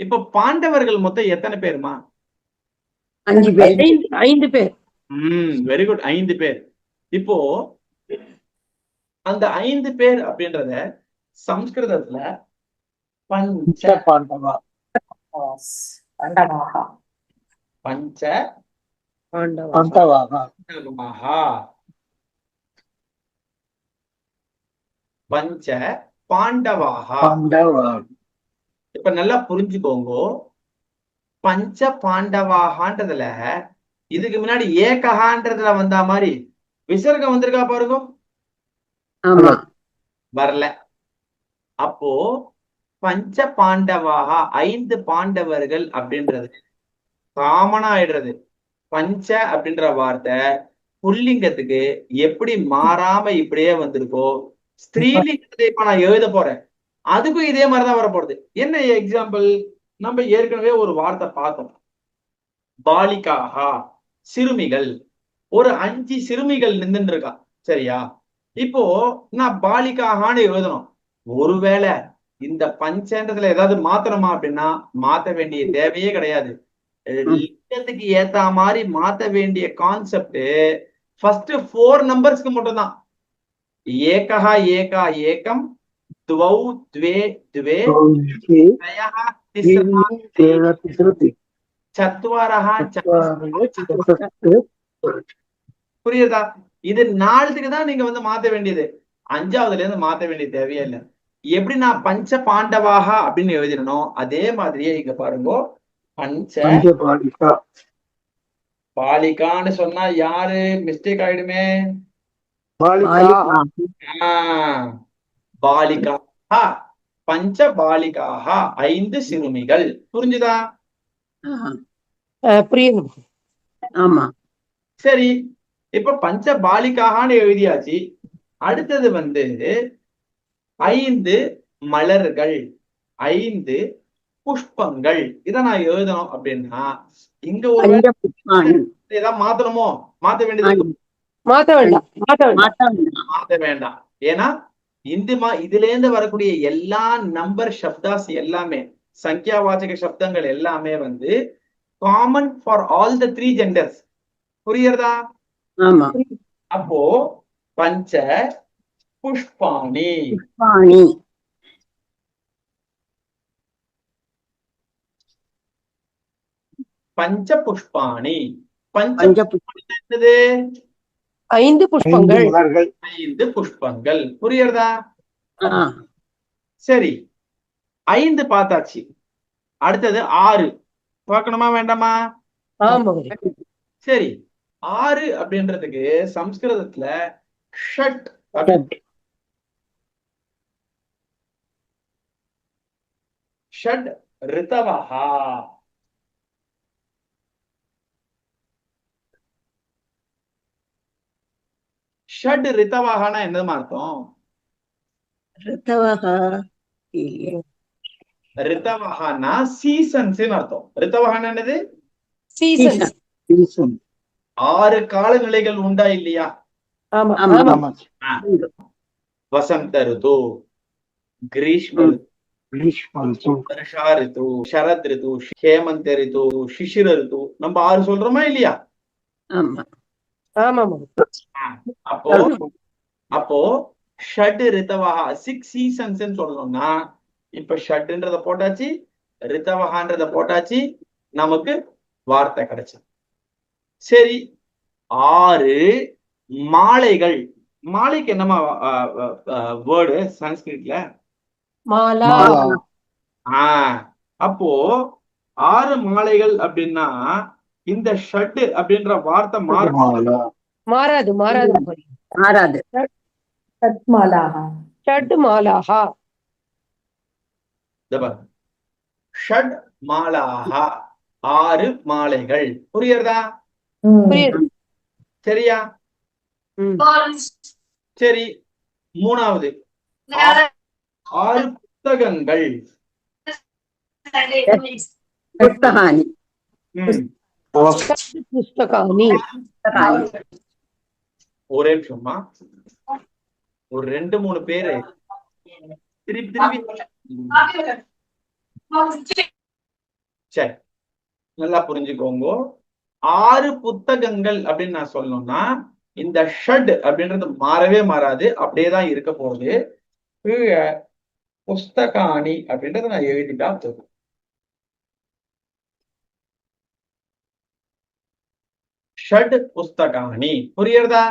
இப்ப பாண்டவர்கள் மொத்தம் எத்தனை பேருமா? அஞ்சு பேர். ஐந்து பேர். ம் வெரி குட் ஐந்து பேர். இப்போ அந்த ஐந்து பேர் அப்படின்றத சம்ஸ்கிருதத்துல பஞ்ச பாண்டவா. பஞ்ச பாண்டவா பாண்டவாக. பாண்டவாகா. பஞ்ச பாண்டவாகா. பாண்டவா. இப்ப நல்லா புரிஞ்சுக்கோங்க. பஞ்ச பாண்டவாகான்றதுல இதுக்கு முன்னாடி ஏகஹான்றதுல வந்தா மாதிரி விசர்க்கம் வந்திருக்கா பாருங்க. வரல. அப்போ பஞ்ச பாண்டவாக ஐந்து பாண்டவர்கள் அப்படின்றது காமனா ஆயிடுறது. பஞ்ச அப்படின்ற வார்த்தை புல்லிங்கத்துக்கு எப்படி மாறாம இப்படியே வந்திருக்கோ. ஸ்திரீலிங்கத்தை இப்ப நான் எழுத போறேன். அதுக்கும் இதே மாதிரிதான் வரப்போறது என்ன எக்ஸாம்பிள் நம்ம ஏற்கனவே ஒரு வார்த்தை பார்த்தோம். பாலிகாஹா சிறுமிகள். ஒரு அஞ்சு சிறுமிகள் நின்னுட்டு இருக்கா சரியா? இப்போ நான் பாலிகாகான்னு எழுதணும். ஒருவேளை இந்த பஞ்சன்றதுல ஏதாவது மாத்தணுமா அப்படின்னா மாத்த வேண்டிய தேவையே கிடையாது. லிங்கத்துக்கு ஏத்த மாதிரி மாத்த வேண்டிய கான்செப்ட் ஃபர்ஸ்ட் ஃபோர் நம்பர்ஸ்க்கு மட்டும்தான். ஏகா ஏகா ஏகம் துவௌ த்வே த்வே த்ரயः திஸ்ரः திருத்தி சத்வாரः ச- புரியுதா? இது நாலுத்துக்கு தான் நீங்க வந்து மாத்த வேண்டியது. அஞ்சாவதுல இருந்து மாத்த வேண்டிய தேவையே இல்லை. எப்படி நான் பஞ்ச பாண்டவாக அப்படின்னு எழுதினோ அதே மாதிரியே இங்க பாருங்க. பஞ்ச பாலிகான்னு சொன்னா யாரு? மிஸ்டேக் ஆயிடுமே. ஆஹ் பாலிகா பஞ்ச பாலிகாக ஐந்து சிறுமிகள். புரிஞ்சுதா? புரியுது. ஆமா. சரி. இப்ப பஞ்ச பாலிகான்னு எழுதியாச்சு. அடுத்தது வந்து ஐந்து மலர்கள் ஐந்து புஷ்பங்கள். இத நான் எழுதணும் அப்படின்னா இங்க ஒரு ஏதாவது மாத்தணுமோ? மாத்த வேண்டியது மாத்த வேண்டாம். மாத்த வேண்டாம். ஏன்னா இந்த மா இதுல இருந்து வரக்கூடிய எல்லா நம்பர் சப்தாஸ் எல்லாமே சங்கியாவாச்சக சப்தங்கள் எல்லாமே வந்து common for all the three genders புரியுறதா அப்போ பஞ்ச புஷ்பாணி. புஷ்பாணி. பஞ்ச புஷ்பாணி. பஞ்ச பஞ்ச புஷ்பாணி என்னது? ஐந்து புஷ்பங்கள். ஐந்து புஷ்பங்கள். புரியுறதா சரி. ஐந்து பார்த்தாச்சு. அடுத்தது ஆறு. பார்க்கணுமா வேண்டாமா? ஆமா சரி. ஆறு அப்படின்றதுக்கு சம்ஸ்கிருதத்துல ஷட் அப்படி- ஷட் ரிதவஹா. ஷட் ரிதவஹானா என்னதுமா அர்த்தம்? ரித்தவக. ரிதவஹானா சீசன்ஸ் அர்த்தம். ரிதவஹானா என்னது? சீசன். சீசன். ஆறு காலநிலைகள் உண்டா இல்லையா? வசந்த ரிது கிரீஷ்ம வருஷா ரிது சரத் ரிது ஹேமந்த ரிது சிசிர ரிது. நம்ம ஆறு சொல்றோமா இல்லையா? அப்போ அப்போ ஷட் ரித்தவஹா சிக்ஸ் சீசன்ஸ் சொல்லணும்னா இப்ப ஷட்ன்றத போட்டாச்சு ரித்தவஹான்றத போட்டாச்சு நமக்கு வார்த்தை கிடைச்சு சரி ஆறு மாலைகள். மாலைக்கு என்னமா வேர்டு சன்ஸ்கிரிட்ல? ஆஹ் அப்போ ஆறு மாலைகள் அப்படின்னா இந்த ஷட் அப்படின்ற வார்த்தை மாறும் மாறாது மாறாது. மாறாது. ஷட் மாலாஹா. ஷட் மாலாஹா ஆறு மாலைகள். புரியுறதா? புரியுது. சரியா? ம். சரி. மூணாவது. ஆறு புத்தகங்கள். புஸ்தகானி ம். ஒரே நிமிஷம்மா. ஒரு ரெண்டு மூணு பேரு. திருப்பி திருப்பி. சரி நல்லா புரிஞ்சுக்கோங்க. ஆறு புத்தகங்கள் அப்படின்னு நான் சொல்லணும்னா இந்த ஷட் அப்படின்றது மாறவே மாறாது. அப்படியே தான் இருக்க போகுது. புஸ்தகாணி அப்படின்றத நான் எழுதிட்டா போதும் ஷட் புஸ்தகானி புரியுறதா